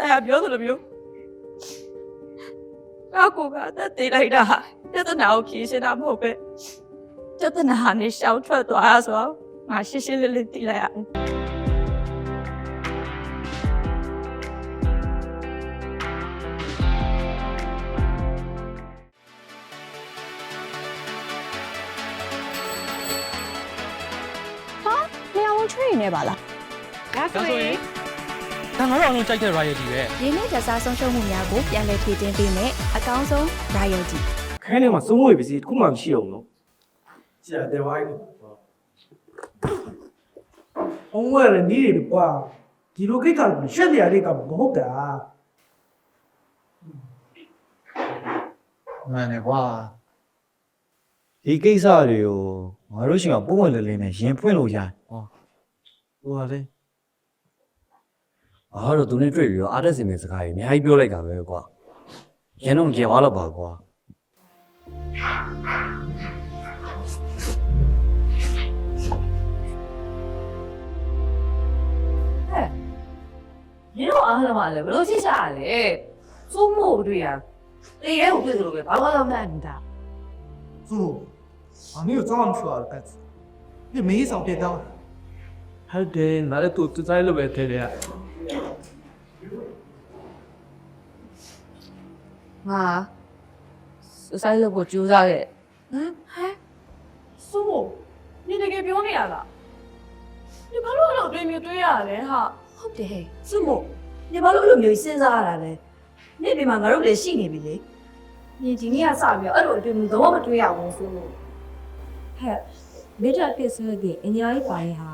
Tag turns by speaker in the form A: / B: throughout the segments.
A: အဲ့ဒါပြောသလိုမျိုးကောက်ကိုကအသက်သေးလိုက်တာဟာပြဿနာကိုဖြေရှင်းတာမဟုတ်ပဲပြဿနာ
B: ဒါဆိုရင်ဒါငါတို့အောင်လုံးကြိုက်တဲ့ royalty ပဲ
C: ရင်းနှီးကြစားဆုံးရှုံးမှုများကိုပြန်လည်ဖြည့်တင်းပေးမယ်အကောင်းဆုံး royalty
D: ခဲထဲမှာစိုးမွေပစ္စည်းတစ်ခုမှမရှိအောင်နော်ကြည့်တယ်ဝိုင်းအုံးဝဲနေနေတယ်ကွာဒီလိုကိစ္စကရှက်တရားလေးကမဟုတ်တာ
E: မှန်တယ်ကွာဒီကိစ္စတွေကိုငါတို့ရှိမှပုံဝင်လေးလေးနဲ့ရင်ဖွင့်လို့ရတယ်ဟောဟိုပါလေ
F: အားတော့သူနဲ့တွေ့ပြီးတော့အားတက်စင်တဲ့စကားကြီးအများကြီးပြောလိုက်တာပဲကွာရန်တော့ကြေသွားတော့ပါကွာ
A: မင်းတို့အားလုံးကလည်းဘယ်လိုရှိကြရလဲစိုးမို့တွေ့ရတေးရဲကိုတွေ့သလိုပဲဘာမှတော့မနိုင်တာ
G: 祖，啊，你有这样说的干子？你没少别当，
D: ဟုတ်တယ်ငါလည်းသူသူတို င်းလို့ပဲထဲတယ်
A: ငါစဆိုင်လို့ကိုကြိုးစားခဲ့ဟမ်ဟဲစိုးမို့နင်တကယ်ပြောနေရလားဒီဘာလို့အဲ့လိုတွေ့မြင်တွေ့ရလဲဟာ
H: ဟုတ်တယ်ဟဲ့စုမို့နေဘာလို့အဲ့လိုမျိုးစဉ်းစားရတာလဲနေ့ဒီမှာငါတို့လည်းရှိနေပြီလေညီဒီနေ့ကစပြီးတော့အဲ့လိုအတွေ့အကြုံတော့မတွေ့ရဘူးဆိုလို့ဟဲ့မေတ္တာပစ္စည်းကအညာကြီးပါရင်ဟာ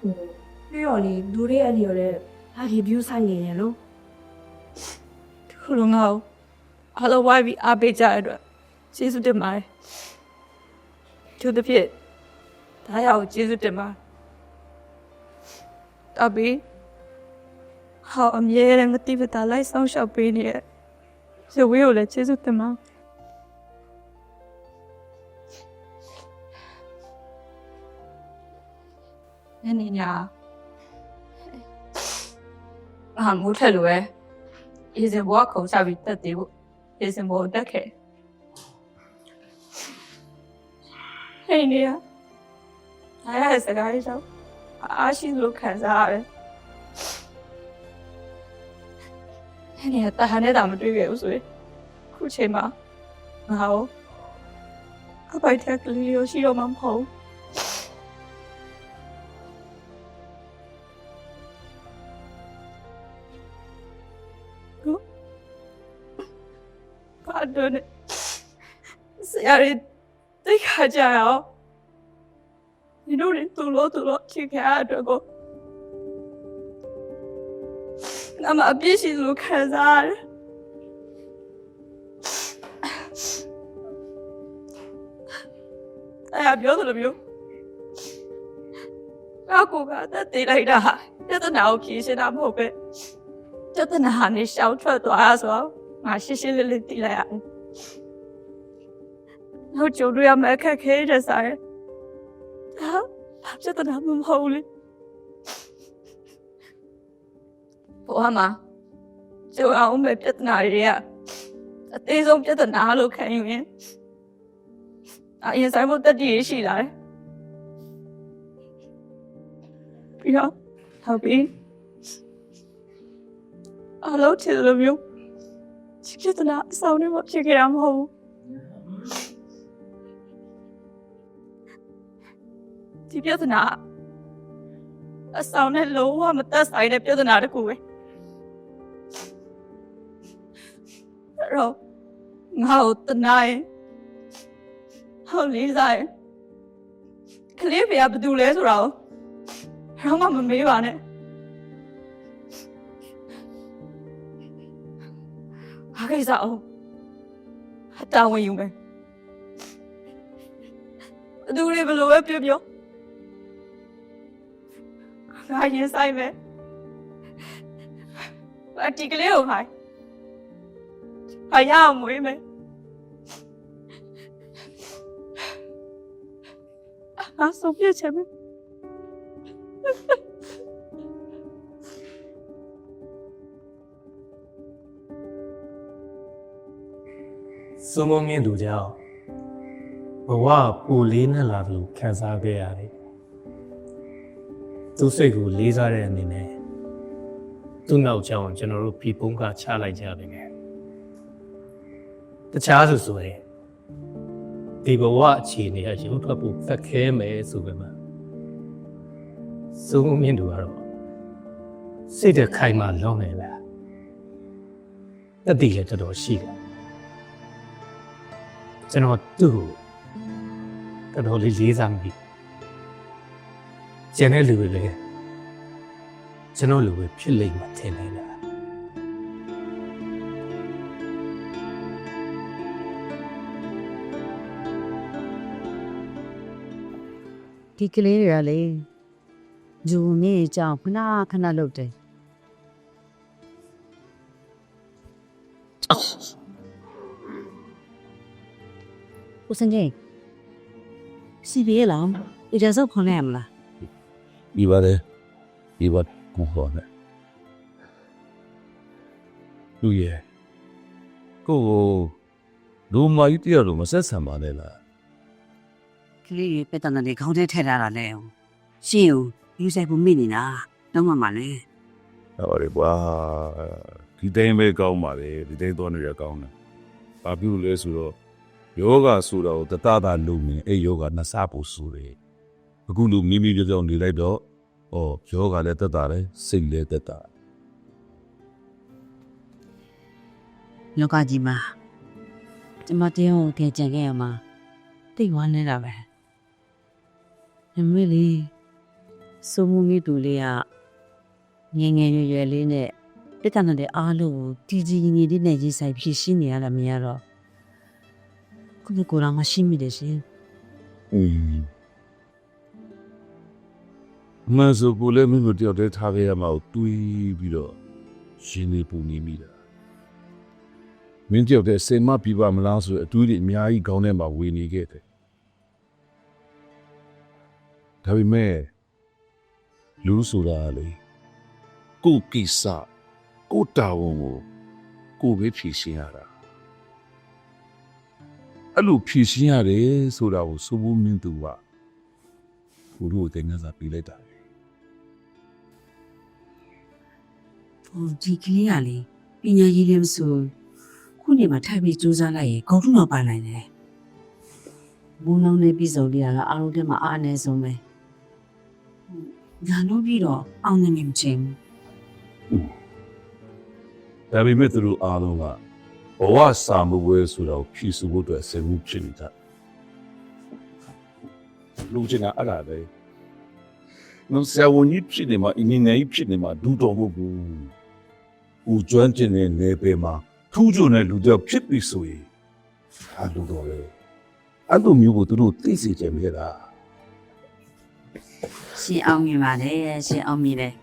H: ဟိုပြီးတော့လေလူတွေအနေနဲ့လည်းဒါ review ဆိုင်နေရလို့
A: ခုလုံးငါ့ကို အားလုံးဝိုင်းပြီးအားပေးကြတဲ့အတွက်ကျေးဇူးတင်ပါတယ်သူတစ်ဖြစ်ဒါရောက်ကျေးဇူးတင်ပါတယ်တပီဟောအမြဲတမ်းငတိပတာလိုက်ဆောင်ရှောက်ပေးနေရဲ့ဇဝေးကိုလည်းကျေးဇူးတင်ပါနင်းနေညာအာမိုးထက်လိုပဲရေစင်ဘောကခုံချပြီးတက်သေးဖို့ ရေစင်ဘောကိုတက်ခဲ့ဟိနေရအားရတဲ့စကားလေးတော့အားရှိလို့ခံစားရတယ်ဟိနေရတဟန်နဲ့တာမတွေ့ခဲ့ဘူးဆိုရင်ခုချိန်မှာငါ့ကိုအပိုက်ထက်ကလေးကိုရှိတော့မှမဟုတ်ဘူး ရာကြီးတိတ်ခါကြရအောင်ဒီလိုတွေသူ့လို့သူ့လို့ချစ်ခဲ့ရတဲ့အတွက်ကိုငါမအပြည့်ရှိလို့ခံစားရတယ်အဲ့ဒါပြောသလိုမျိုးကောက်ကိုကအသက်သေးလိုက်တာဟာပြဿနာကိုဖြေရှင်းတာမဟုတ်ပဲပြဿနာဟာနေရှောင်ထွက်သွားရဆိုတော့ငါရှင်းရှင်းလေးလေးသိလိုက်ရတယ် နောက်ကြုံတွေ့ရမယ့်အခက်အခဲတွေဆိုင်ဟာဘာပြဿနာမှမဟုတ်လေဘောမှာကျုံအောင်မဲ့ပြဿနာတွေကအသေးဆုံးပြဿနာလို့ခံယူရင်အရင်ဆိုင်ဖို့တက်တည်ရရှိလာတယ်ပြီးတော့ဟုတ်ပြီအလုပ်ချင်လို့မျိုးချစ်ပြဿနာအဆောင်နဲ့မဖြစ်ခဲ့တာမဟုတ်ဘူး ဒီပြဿနာအဆောင်နဲ့လုံးဝမသက်ဆိုင်တဲ့ပြဿနာတစ်ခုပဲအဲ့တော့ငါ့ကိုတနာရင်ဟုတ်လေးစားရင်ကလေးဖေကဘာတူလဲဆိုတာကိုတော့မှမမေးပါနဲ့ဘာကိစ္စအောင်အတာဝန်ယူမယ်ဘယ်သူတွေဘယ်လိုပဲပြောပြော ငါရင်ဆိုင်မယ်အတီကလေးကိုခိုင်းခရအောင်မွေးမယ်အာဆုံးပြချက်မယ်
B: စုံမမြင်သူကြောင့်ဘဝပူလေးနဲ့လာသလိုခံစားခဲ့ရတယ် သူစိတ်ကိုလေးစားတဲ့အနေနဲ့သူ့နောက်ကြောင်ကျွန်တော်တို့ပြီပုံးကချလိုက်ကြတယ်ငယ်တခြားဆိုဆိုရင်ဒီဘဝအခြေအနေအရုပ်ထွက်ဖို့ဖက်ခဲမယ်ဆိုပေမဲ့စုံမမြင့်သူကတော့စိတ်တခိုင်မှလုံးနေလားတတိလည်းတော်တော်ရှိတယ်ကျွန်တော်သူ့ကိုတော်တော်လေးလေးစားမိ ကျန်တဲ့လူတွေလည်းကျွန်တော်လူပဲဖြစ်လိမ့်မှာထင်နေလား
I: ဒီကလေးတွေကလေဂျူမင်းကြောင့်ခဏခဏလုပ်တယ်ဦးစင်ကြီးစီဘီလာအကြစောခေါ်နေမလား
J: ပြီးပါတယ်ပြီးပါကိုဟောနဲ့လူရဲ့ကိုကိုလူမကြီးတရားလို့မဆက်ဆံပါနဲ့လား
I: ကလေးတွေပက်တန်တယ်ခေါင်းထဲထည့်ထားတာလေရှင်းဦးယူဆိုင်ဖို့မိနေတာတော့မှမလဲ
J: ဟောလေကွာဒီတိုင်းပဲကောင်းပါလေဒီတိုင်းသွားနေရကောင်းတယ်ဘာဖြစ်လို့လဲဆိုတော့ယောဂဆိုတော့တတတာလုံနေအဲ့ယောဂနှစ်ဆပို့ဆိုတယ် အခုလူမိမိကြောင့်နေလိုက်တော့ဩယောဂလည်းတက်တာလေစိတ်လည်းတက်တာ
I: လောကကြီးမှာကျမတရားကိုကြကြံခဲ့ရမှာတိတ်ဝမ်းနေတာပဲအမေလေးစုံမှုမိတူလေးကငယ်ငယ်ရွယ်ရွယ်လေးနဲ့ပြဿနာတွေအားလုံးကိုတည်ကြည်ငြိမ်လေးနဲ့ရေးဆိုင်ဖြည့်ရှင်းနေရတာမရတော့ခုနကကိုယ်တော်မရှိမိတယ်ရှင်
J: อืม မန်ဆိုကိုလည်းမင်းတို့တယောက်တည်းထားခဲ့ရမှာကိုတွေးပြီးတော့ရှင်နေပူနေမိတာမင်းတယောက်တည်းစိတ်မပြပါမလားဆိုအတူတွေအများကြီးခေါင်းထဲမှာဝေနေခဲ့တယ်ဒါပေမဲ့လူဆိုတာလေကိုယ်ကိစ္စကိုယ်တာဝန်ကိုကိုယ်ပဲဖြေရှင်းရတာအဲ့လိုဖြေရှင်းရတယ်ဆိုတာကိုစိုးဘူးမင်းသူကကိုတို့တင်ငါစားပြလိုက်တာ
I: ဟိုဒီကလေးကလေပညာရေးလည်းမဆိုခုနေမှာထိုက်ပြီးစူးစမ်းလိုက်ရင်ဂုံထုမပါနိုင်တယ်ဘုံလုံးနဲ့ပြည်စုံလေးကအားလုံးထဲမှာအားအနည်းဆုံးပဲညာလို့ပြီးတော့အောင်နေမှမချင်းဘူး
J: ဒါပေမဲ့သူတို့အားလုံးကဘဝစာမဝဲဆိုတော့ဖြည့်စုဖို့အတွက်စေမှုဖြစ်နေတာလူချင်းကအဲ့ဒါပဲနော်ဆရာဝန်ကြီးဖြစ်နေမှာအင်းငယ်ကြီးဖြစ်နေမှာဒူတော်မဟုတ်ဘူး ဦးကျွမ်းကျင်တဲ့နေပေမှာထူးချွန်တဲ့လူတယောက်ဖြစ်ပြီဆိုရင်ဟာလူတော်လေအဲ့လိုမျိုးကိုသူတို့သိစေချင်ခဲ့တာ
I: ရှင်အောင်မြင်ပါလေရှင်အောင်မြင်တယ်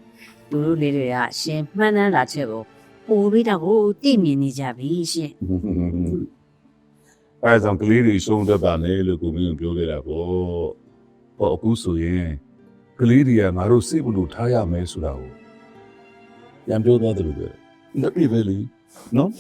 I: လူလူလေးတွေကရှင်မှန်းတမ်းလာချက်ကိုပို့ပြီးတော့ကိုတိမြင်နေကြပြီရှင်
J: အဲဒါကြောင့်ကလေးတွေရှုံးတတ်တာလေလို့ကိုမင်းကပြောခဲ့တာပေါ့ဟောအခုဆိုရင်ကလေးတွေကငါတို့စိတ်ဘလို့ထားရမယ်ဆိုတာကိုပြန်ပြောသွားတယ်လို့ပြောတယ်။ ဒါပြည့်ပဲလေနော်